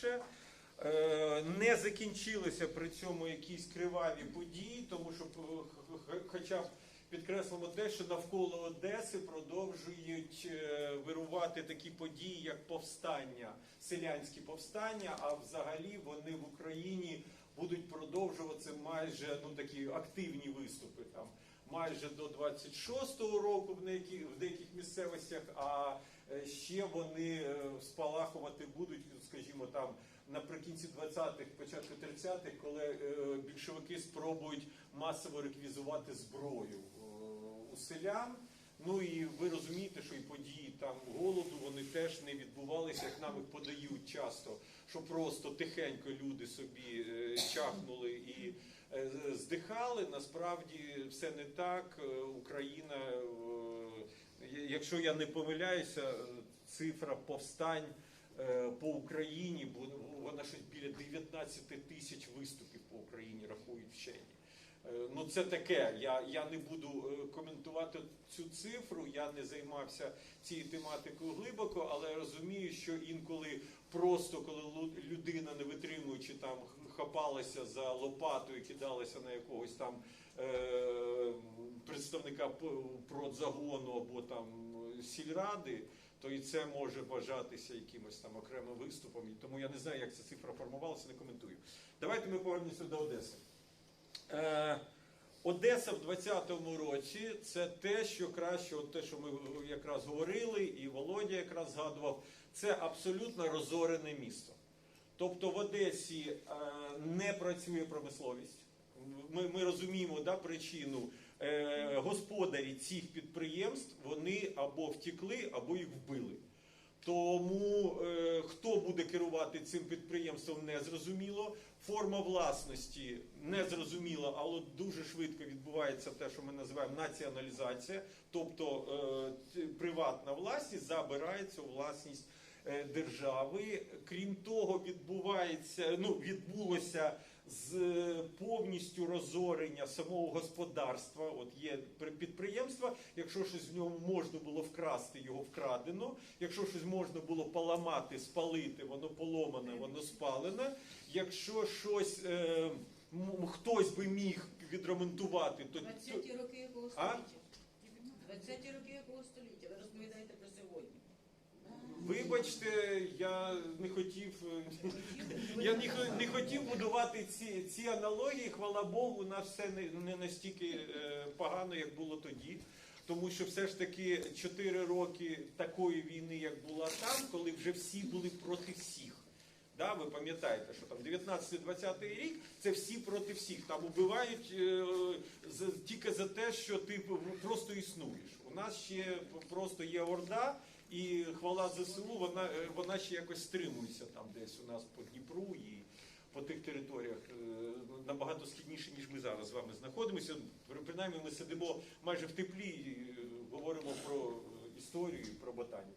по-перше. Е, Не закінчилися при цьому якісь криваві події, тому що е, хоча б підкреслимо те, що навколо Одеси продовжують е, вирувати такі події, як повстання, селянські повстання. А взагалі вони в Україні будуть продовжуватися майже ну такі активні виступи там. Майже до 26-го року в деяких, в деяких місцевостях, а ще вони е, спалахувати будуть, скажімо, там наприкінці 20-х, початку 30-х, коли е, більшовики спробують масово реквізувати зброю е, у селян. Ну і ви розумієте, що і події там голоду вони теж не відбувалися, як нам їх подають часто, що просто тихенько люди собі е, чахнули і е, здихали. Насправді все не так. Е, Україна, е, якщо я не помиляюся, е, цифра повстань е, по Україні, бо вона щось біля 19 тисяч виступів по Україні рахують вчені. Е, Ну, це таке. Я, я не буду е, коментувати цю цифру. Я не займався цією тематикою глибоко, але розумію, що інколи просто коли людина, не витримуючи там, хапалася за лопату і кидалася на якогось там е, представника п- продзагону або там е, сільради, то і це може вважатися якимось там окремим виступом. І тому я не знаю, як ця цифра формувалася, не коментую. Давайте ми повернемося до Одеси. Е, Одеса в 20-му році це те, що краще, от те, що ми якраз говорили, і Володя якраз згадував, це абсолютно розорене місто. Тобто в Одесі е, не працює промисловість. Ми, ми розуміємо да, причину. Е, господарі цих підприємств вони або втекли, або їх вбили. Тому е, хто буде керувати цим підприємством, не зрозуміло. Форма власності не зрозуміла, але дуже швидко відбувається те, що ми називаємо націоналізація, тобто е, приватна власність забирається у власність е, держави. Крім того, відбувається ну відбулося з повністю розорення самого господарства. От є при- підприємства, якщо щось в ньому можна було вкрасти, його вкрадено. Якщо щось можна було поламати, спалити, воно поломане, воно спалене. Якщо щось е, хтось би міг відремонтувати, то 20-ті роки якого століття? 20-ті роки якого століття? Ви розповідаєте про сьогодні. Вибачте, я не хотів. е, Я не, не хотів будувати ці, ці аналогії. Хвала Богу, у нас все не, не настільки е, погано, як було тоді. Тому що все ж таки 4 роки такої війни, як була там, коли вже всі були проти всіх. Да, ви пам'ятаєте, що там 19-20 рік це всі проти всіх. Там убивають е, за, тільки за те, що ти просто існуєш. У нас ще просто є орда, і хвала ЗСУ, вона, е, вона ще якось стримується там десь у нас по Дніпру і по тих територіях е, набагато східніше, ніж ми зараз з вами знаходимося. Принаймні ми сидимо майже в теплі і е, говоримо про історію, про ботаніку.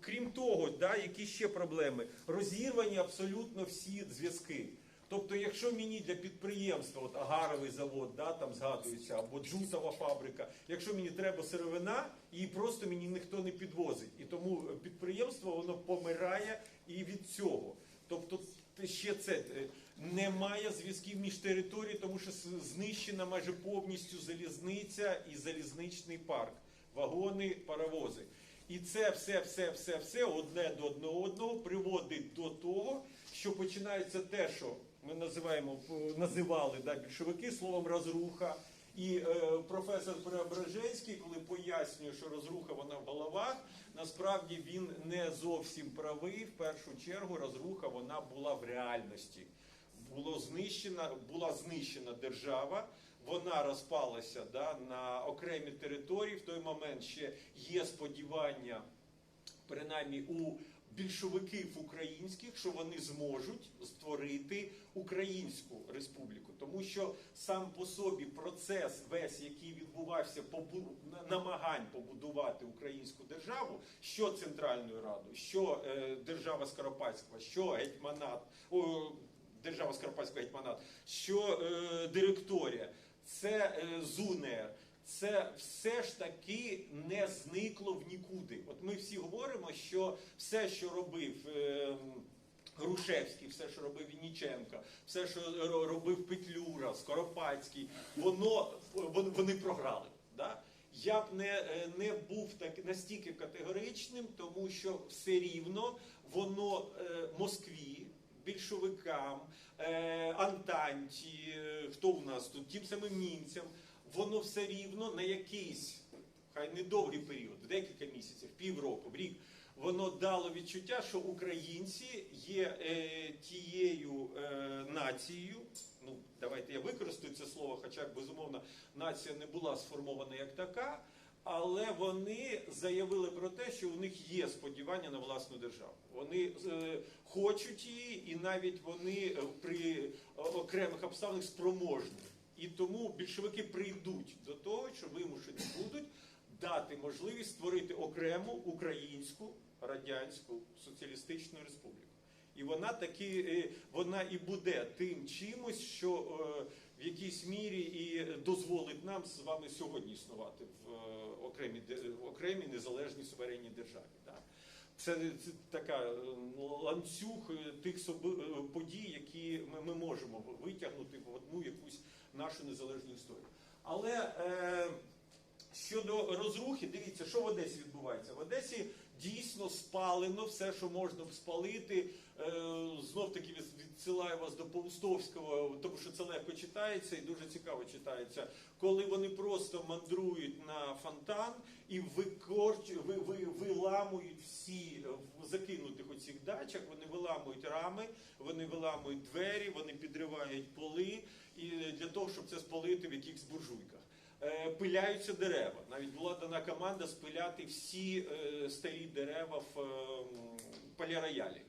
Крім того, да, які ще проблеми? Розірвані абсолютно всі зв'язки. Тобто, якщо мені для підприємства, от агаровий завод, да, там згадується, або джутова фабрика, якщо мені треба сировина, її просто мені ніхто не підвозить. І тому підприємство воно помирає і від цього. Тобто ще це е, немає зв'язків між територією, тому що знищена майже повністю залізниця і залізничний парк вагони, паровози. І це все, все, все, все одне до одного одного приводить до того, що починається те, що ми називаємо е, називали да, більшовики словом розруха. І е, професор Преображенський, коли пояснює, що розруха вона в головах, насправді він не зовсім правий. В першу чергу розруха вона була в реальності. Було знищена, була знищена держава, вона розпалася да, на окремі території. В той момент ще є сподівання, принаймні у більшовиків українських, що вони зможуть створити українську республіку, тому що сам по собі процес, весь який відбувався намагань побудувати українську державу, що Центральною Радою, що е, держава Скоропадського, що гетьманат. О, Держава Скоропадського гетьманат, що е, директорія, це е, ЗУНЕР, це все ж таки не зникло в нікуди. От ми всі говоримо, що все, що робив. ем, Грушевський, все, що робив Вінніченко, все, що робив Петлюра, Скоропадський, воно вони програли. Да? Я б не, е, не був так настільки категоричним, тому що все рівно воно е, Москві, більшовикам, е, Антанті, е, хто у нас тут, тим самим німцям, воно все рівно на якийсь, хай не довгий період, декілька місяців, півроку, рік, воно дало відчуття, що українці є е, тією е, нацією. Ну, давайте я використаю це слово, хоча безумовно нація не була сформована як така. Але вони заявили про те, що у них є сподівання на власну державу. Вони е, хочуть її, і навіть вони е, при окремих обставинах спроможні. І тому більшовики прийдуть до того, що вимушені будуть дати можливість створити окрему українську радянську соціалістичну республіку. І вона таки е, вона і буде тим чимось, що е, в якійсь мірі і дозволить нам з вами сьогодні існувати в е, окремій в окремій незалежній суверенній державі. Це, це така ланцюг тих подій, які ми, ми можемо витягнути в одну якусь нашу незалежну історію. Але е, щодо розрухи, дивіться, що в Одесі відбувається. В Одесі дійсно спалено все, що можна спалити. Е, знов таки відсилаю вас до Паустовського, тому що це легко читається і дуже цікаво читається. Коли вони просто мандрують на фонтан і викорч, ви, ви, виламують всі в закинутих оцих дачах, вони виламують рами, вони виламують двері, вони підривають поли і для того, щоб це спалити в якихось буржуйках. Е, Пиляються дерева. Навіть була дана команда спиляти всі е, старі дерева в е, м, поліроялі.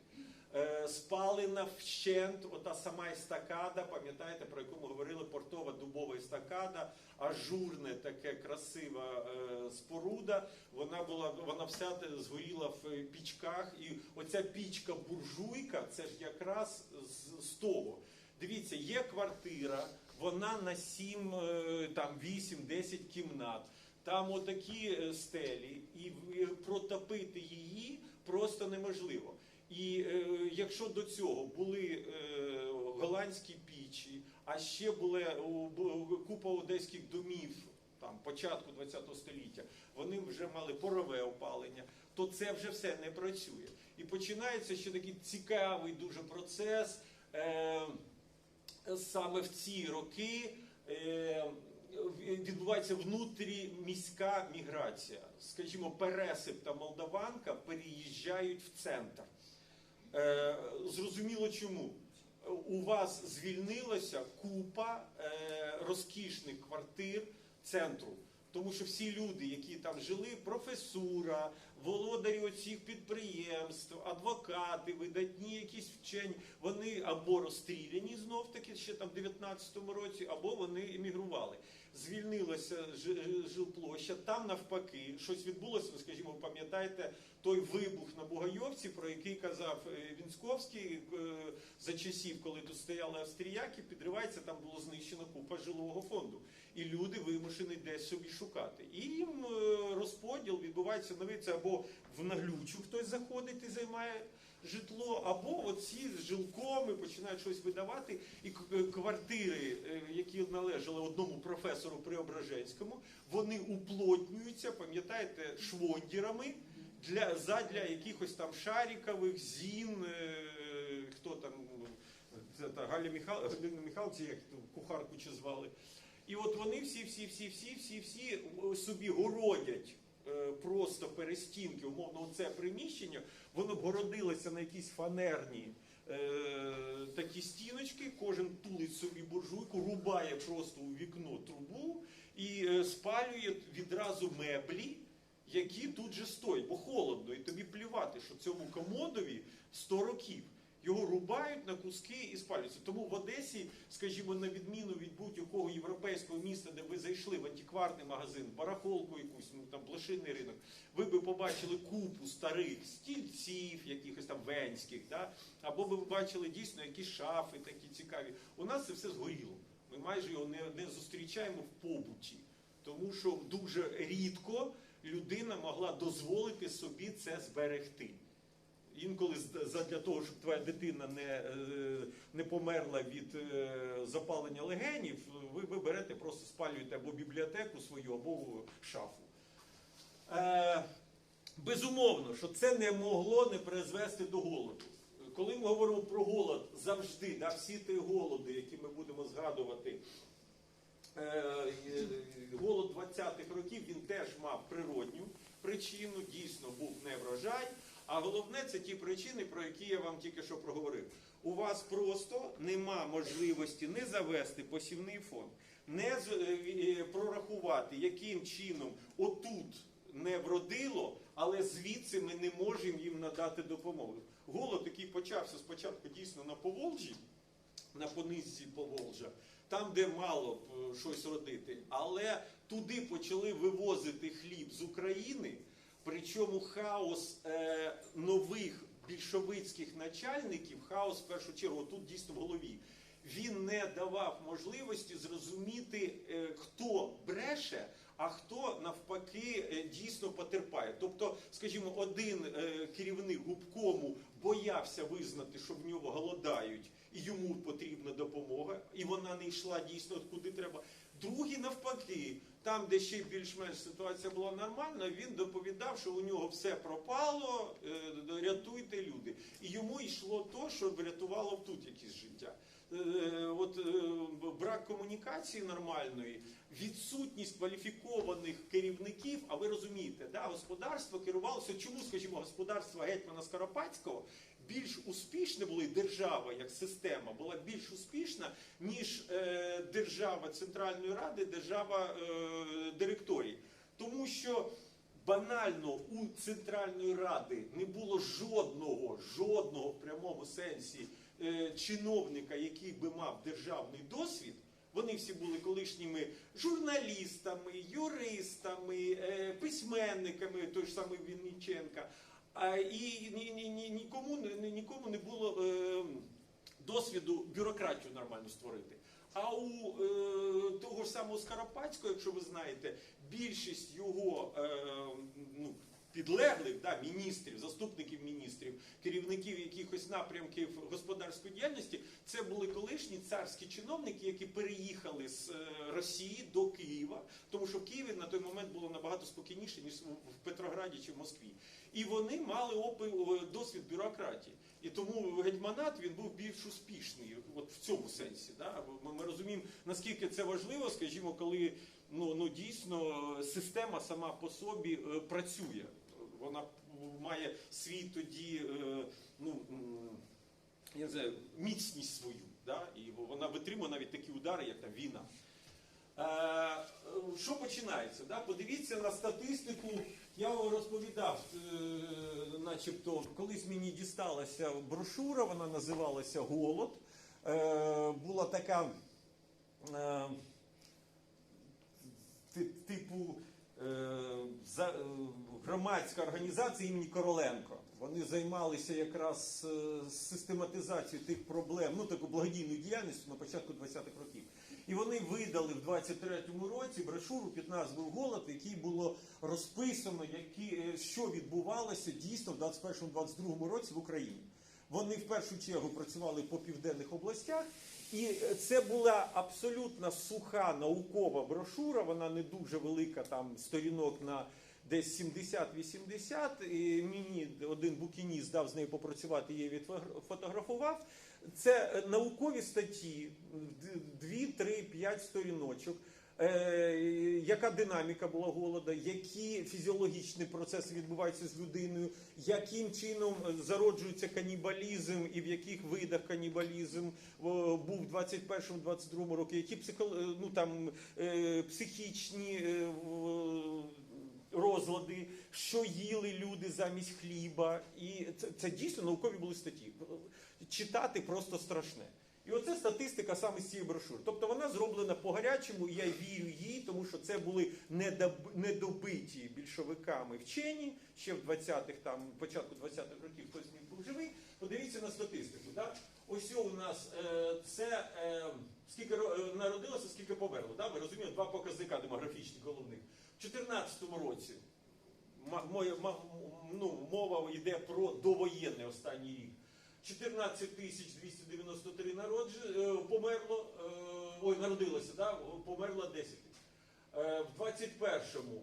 Е, Спалена вщент, ота сама естакада, пам'ятаєте, про яку ми говорили, портова дубова естакада, ажурне таке красива споруда. Вона була, вона вся згоріла в пічках, і оця пічка буржуйка, це ж якраз з того. Дивіться, є квартира, вона на 7, е, там 8-10 кімнат. Там отакі е, стелі, і протопити її просто неможливо. І е, якщо до цього були е, голландські пічі, а ще були е, купа одеських домів там початку ХХ століття, вони вже мали порове опалення, то це вже все не працює. І починається ще такий цікавий дуже процес. Е, саме в ці роки е, відбувається внутріміська міграція. Скажімо, Пересип та Молдаванка переїжджають в центр. Е, Зрозуміло чому. У вас звільнилася купа е, розкішних квартир центру. Тому що всі люди, які там жили, професура, володарі оцих підприємств, адвокати, видатні якісь вчені, вони або розстріляні знов таки ще там в 19-му році, або вони емігрували. Звільнилася жилплоща, там навпаки, щось відбулося, ну, скажімо, пам'ятаєте той вибух на Бугайовці, про який казав е, Вінськовський е, за часів, коли тут стояли австріяки, підривається, там було знищено купа жилого фонду. І люди вимушені десь собі шукати. І їм е, розподіл відбувається новий, це або в наглючу хтось заходить і займає житло, або оці з жилком і починають щось видавати. І е, квартири, е, які належали одному професору Преображенському, вони уплотнюються, пам'ятаєте, швондірами для задля якихось там шарікових, зін, хто там та Галя Галина Михайловці, як кухарку чи звали. І от вони всі, всі, всі, всі, всі, всі собі городять е, просто перестінки, умовно, оце приміщення, воно городилося на якісь фанерні е, такі стіночки, кожен тулить собі буржуйку, рубає просто у вікно трубу і е, спалює відразу меблі, які тут же стоять, бо холодно, і тобі плювати, що цьому комодові 100 років. Його рубають на куски і спалюються. Тому в Одесі, скажімо, на відміну від будь-якого європейського міста, де ви зайшли в антикварний магазин, барахолку якусь, ну там блошиний ринок, ви би побачили купу старих стільців, якихось там венських, да? або ви бачили дійсно якісь шафи такі цікаві. У нас це все згоріло. Ми майже його не, не зустрічаємо в побуті. тому що дуже рідко людина могла дозволити собі це зберегти. Інколи задля того, щоб твоя дитина не, е, не померла від е, запалення легенів, ви, ви берете, просто спалюєте або бібліотеку свою, або шафу. Е, безумовно, що це не могло не призвести до голоду. Коли ми говоримо про голод завжди, да, всі ті голоди, які ми будемо згадувати, е, голод 20-х років він теж мав природню причину, дійсно був неврожай. А головне це ті причини, про які я вам тільки що проговорив. У вас просто нема можливості не завести посівний фонд, не е, е, прорахувати, яким чином отут не вродило, але звідси ми не можемо їм надати допомогу. Голод, який почався спочатку дійсно на Поволжі, на понизці Поволжя, там, де мало е, щось родити, але туди почали вивозити хліб з України. Причому хаос е, нових більшовицьких начальників, хаос в першу чергу тут дійсно в голові. Він не давав можливості зрозуміти, е, хто бреше, а хто навпаки е, дійсно потерпає. Тобто, скажімо, один е, керівник губкому боявся визнати, що в нього голодають, і йому потрібна допомога, і вона не йшла дійсно куди треба. Другий навпаки, там, де ще більш-менш ситуація була нормальна, він доповідав, що у нього все пропало, е, рятуйте люди. І йому йшло то, що врятувало тут якісь життя. Е, От е, брак комунікації нормальної, відсутність кваліфікованих керівників. А ви розумієте, да, господарство керувалося. Чому, скажімо, господарство гетьмана Скоропадського більш успішне було і держава як система була більш успішна, ніж е, держава Центральної Ради, держава е, директорії. Тому що банально у Центральної Ради не було жодного, жодного в прямому сенсі е, чиновника, який би мав державний досвід. Вони всі були колишніми журналістами, юристами, е, письменниками, той ж самий Вінниченка. І ні, ні, ні, нікому, нікому не було е, досвіду бюрократію нормально створити. А у е, того ж самого Скоропадського, якщо ви знаєте, більшість його е, ну, підлеглих да, міністрів, заступників міністрів, керівників якихось напрямків господарської діяльності, це були колишні царські чиновники, які переїхали з е, Росії до Києва, тому що в Києві на той момент було набагато спокійніше, ніж в Петрограді чи в Москві. І вони мали опи- досвід бюрократії. І тому гетьманат він був більш успішний, от в цьому сенсі. Да? Ми, ми розуміємо, наскільки це важливо, скажімо, коли ну, ну дійсно система сама по собі е, працює. Свій тоді е, ну, я не знаю, міцність свою. Да? І вона витримує навіть такі удари, як там війна. Е, що починається? Да? Подивіться на статистику. Я вам розповідав, е, начебто, колись мені дісталася брошура, вона називалася Голод. Була така типу громадська організація імені Короленко. Вони займалися якраз е, систематизацією тих проблем, ну таку благодійну діяльність на початку 20-х років. І вони видали в 23-му році брошуру під назвою Голод, в якій було розписано, які, е, що відбувалося дійсно в 21-22 році в Україні. Вони в першу чергу працювали по південних областях, і е, це була абсолютно суха наукова брошура. Вона не дуже велика, там сторінок на десь 70-80. І мені один букініст дав з нею попрацювати, я її відфотографував. Це е, наукові статті, 2, 3, 5 сторіночок. Е, яка динаміка була голода, які фізіологічні процеси відбуваються з людиною, яким чином е, зароджується канібалізм і в яких видах канібалізм був в 21-22 році, які психо, ну, там, психічні розлади, що їли люди замість хліба. І це, це дійсно наукові були статті. Читати просто страшне. І оце статистика саме з цієї брошури. Тобто вона зроблена по гарячому, і я вірю їй, тому що це були недоб- недобиті більшовиками вчені ще в 20-х, там початку 20-х років хтось міг був живий. Подивіться на статистику. Да? Ось у нас е, це е, скільки е, народилося, скільки померло. Да? Ви розумієте, два показника демографічних головних. В 2014 році ну, мова йде про довоєнний останній рік. 14 тисяч 293 народж... е, померло, е, ой, народилося, да? померло 10 тисяч. Е, В 21-му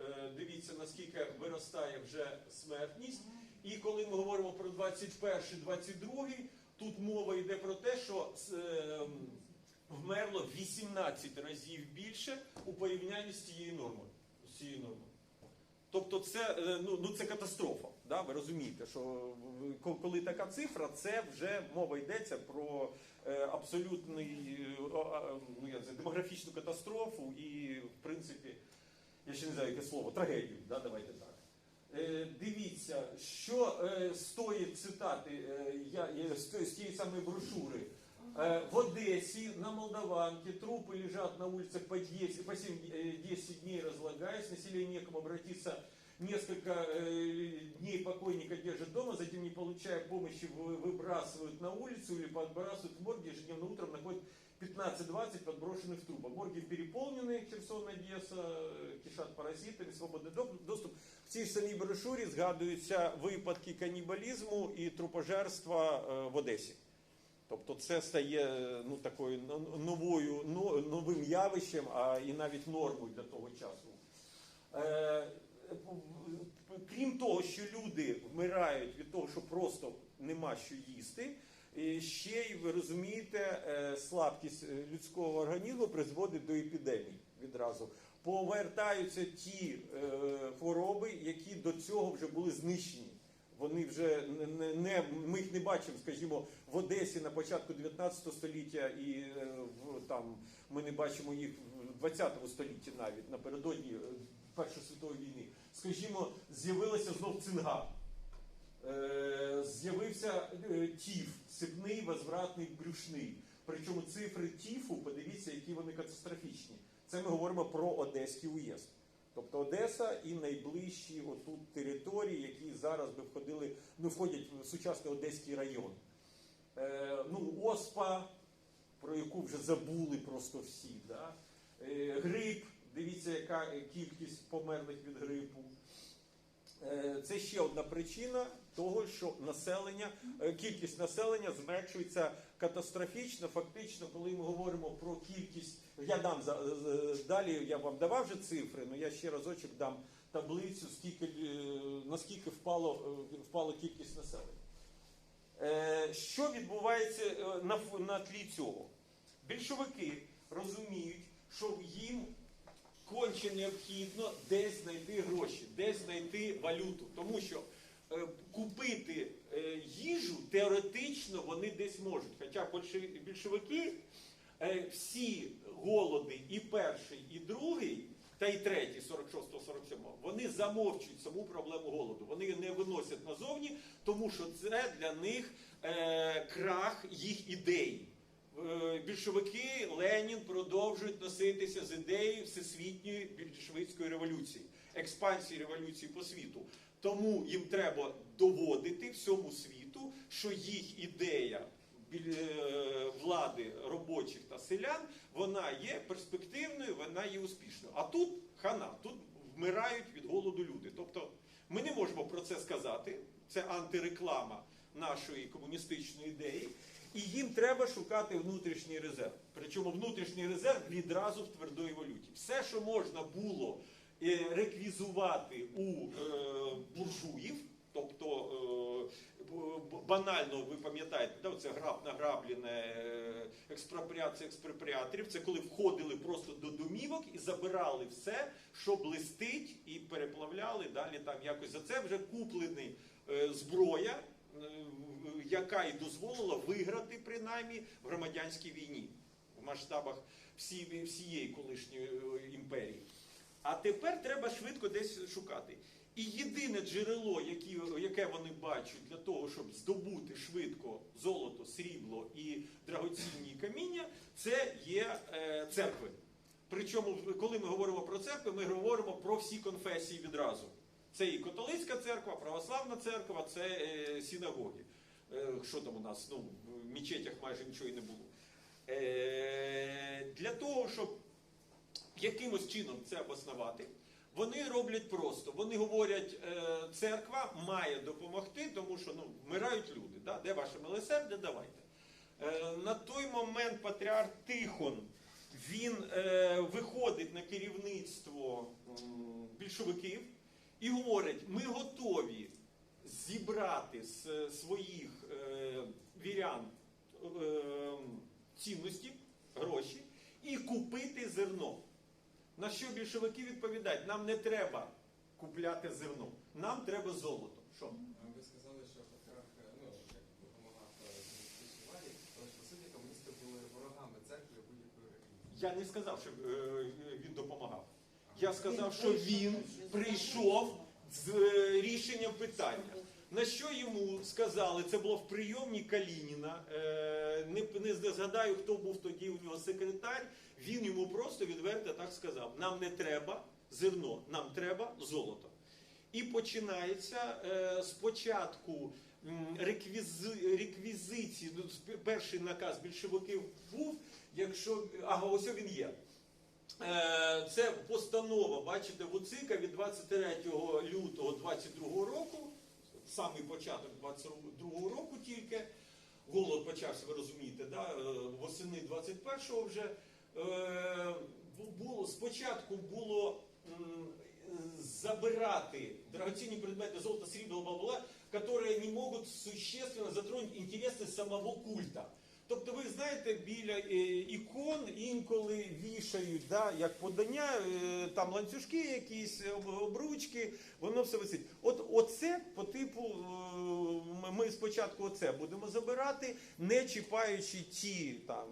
е, дивіться, наскільки виростає вже смертність. І коли ми говоримо про 21-22, тут мова йде про те, що вмерло 18 разів більше у порівнянні з цією нормою. З цією нормою. Тобто це, е, ну, ну, це катастрофа. Да? Ви розумієте, що коли така цифра, це вже мова йдеться про е, абсолютний ну, демографічну катастрофу і, в принципі, я ще не знаю, яке слово, трагедію, да? давайте так. Е, дивіться, що з тої цитати, я, з тієї самої брошури. Э, В Одессе на Молдаванке трупы лежат на улицах по 10, по 7, э, 10 дней разлагаясь, население некому обратиться несколько э, дней покойника держат дома, затем не получая помощи вы- выбрасывают на улицу или подбрасывают в морге, ежедневно утром находят 15-20 подброшенных трупов. Морги переполнены, Херсон, Одесса, э, кишат паразитами, свободний доп- доступ. В цій ж самій брошурі згадуються випадки канібалізму і трупожерства е, в Одесі. Тобто це стає ну, такою новою, новим явищем, а і навіть нормою для того часу. Е, Крім того, що люди вмирають від того, що просто нема що їсти, ще й ви розумієте, е, слабкість е, людського організму призводить до епідемій відразу. Повертаються ті е, хвороби, які до цього вже були знищені. Вони вже не, не, ми їх не бачимо, скажімо, в Одесі на початку 19 століття, і е, в там ми не бачимо їх в 20 столітті навіть напередодні е, Першої світової війни. Скажімо, з'явилася знов цинга. Е, З'явився тіф, сипний, возвратний, брюшний. Причому цифри тіфу, подивіться, які вони катастрофічні. Це ми говоримо про Одеський уїзд. Тобто Одеса і найближчі отут території, які зараз би входили, ну входять в сучасний Одеський район. Е, ну, Оспа, про яку вже забули просто всі. Да? Е, грип, дивіться, яка кількість померлих від грипу. Е, Це ще одна причина того, що населення, е, кількість населення зменшується катастрофічно. Фактично, коли ми говоримо про кількість, я дам за- далі, я вам давав вже цифри, але я ще разочок дам таблицю, скільки, е, наскільки впало, е, впала кількість населення. Е, Що відбувається е, на, на тлі цього? Більшовики розуміють, що їм конче необхідно десь знайти гроші, десь знайти валюту. Тому що е, купити е, їжу теоретично вони десь можуть. Хоча більшовики е, всі голоди, і перший, і другий, та й третій, 46-47, вони замовчують саму проблему голоду. Вони її не виносять назовні, тому що це для них е, крах їх ідей. Е, Більшовики Ленін продовжують носитися з ідеєю всесвітньої більшовицької революції, експансії революції по світу. Тому їм треба доводити всьому світу, що їх ідея е, влади робочих та селян вона є перспективною, вона є успішною. А тут хана, тут вмирають від голоду люди. Тобто ми не можемо про це сказати. Це антиреклама нашої комуністичної ідеї. І їм треба шукати внутрішній резерв. Причому внутрішній резерв відразу в твердої валюті. Все, що можна було реквізувати у е, буржуїв, тобто е, банально, ви пам'ятаєте, да, це граб награблене, е, експропріація експропріаторів, це коли входили просто до домівок і забирали все, що блистить, і переплавляли далі там якось. За це вже куплений е, зброя, е, яка і дозволила виграти принаймні в громадянській війні в масштабах всієї колишньої е, імперії. А тепер треба швидко десь шукати. І єдине джерело, яке вони бачать для того, щоб здобути швидко золото, срібло і драгоцінні каміння, це є е, церкви. Причому, коли ми говоримо про церкви, ми говоримо про всі конфесії відразу. Це і католицька церква, православна церква, це е, синагоги. Е, що там у нас? Ну, в мечетях майже нічого і не було. Для того, щоб якимось чином це обоснувати, вони роблять просто. Вони говорять, е, церква має допомогти, тому що ну, вмирають люди. Да? Де ваше милосердя? Давайте. Е, на той момент патріарх Тихон він е, виходить на керівництво більшовиків і говорить: ми готові зібрати з своїх вірян цінності, гроші і купити зерно. На що більшовики відповідають? Нам не треба купляти зерно, нам треба золото. Що? Ви сказали, що патріарх ну, як допомагав комуністичній владі, але ж по суті комуністи були ворогами церкви будь-якої релігії. Я не сказав, що е, він допомагав. Я сказав, що він прийшов з е, рішенням питання. На що йому сказали, це було в прийомні Калініна. Е, не, не згадаю, хто був тоді у нього секретар. Він йому просто відверто так сказав: нам не треба зерно, нам треба золото. І починається е, спочатку реквізи, реквізиції. Ну, перший наказ більшовиків був, якщо ага, ось він є. Е, Це постанова, бачите, Вуцика від 23 лютого 22 року, самий початок 22-го року тільки. Голод почався, ви розумієте, да? е, восени 21-го вже. Е, Було, спочатку було забирати дорогоцінні предмети золота, срібла, бабла, которые не можуть существенно затронути інтереси самого культа. Тобто, ви знаєте, біля е, ікон інколи вішають, да, як подання, е, там ланцюжки якісь, обручки, воно все висить. От оце по типу, е, ми спочатку оце будемо забирати, не чіпаючи ті там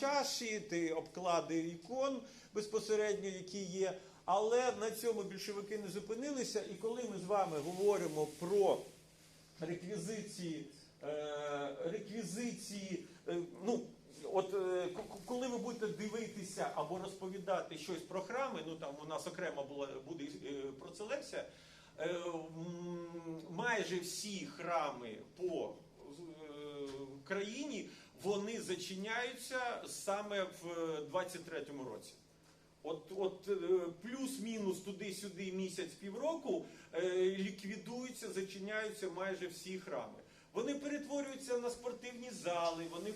чаші, ті обклади ікон безпосередньо, які є. Але на цьому більшовики не зупинилися. І коли ми з вами говоримо про реквізиції, е, реквізиції, е, ну. От е, коли ви будете дивитися або розповідати щось про храми, ну там у нас окремо була буде е, про це лекція, е, майже всі храми по е, країні вони зачиняються саме в 23-му році. От, от е, плюс-мінус туди-сюди місяць півроку е, ліквідуються, зачиняються майже всі храми. Вони перетворюються на спортивні зали, вони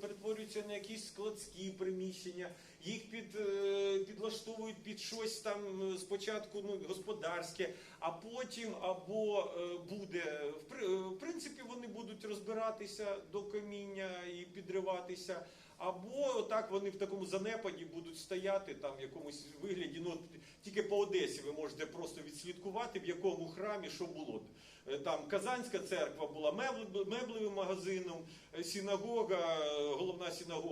перетворюються на якісь складські приміщення, їх під, е, підлаштовують під щось там е, спочатку ну, господарське, а потім або е, буде в принципі вони будуть розбиратися до каміння і підриватися. Або так вони в такому занепаді будуть стояти там в якомусь вигляді. Ну тільки по Одесі ви можете просто відслідкувати, в якому храмі що було. Е, Там Казанська церква була мебле- меблевим магазином, е, синагога, е, головна синагога.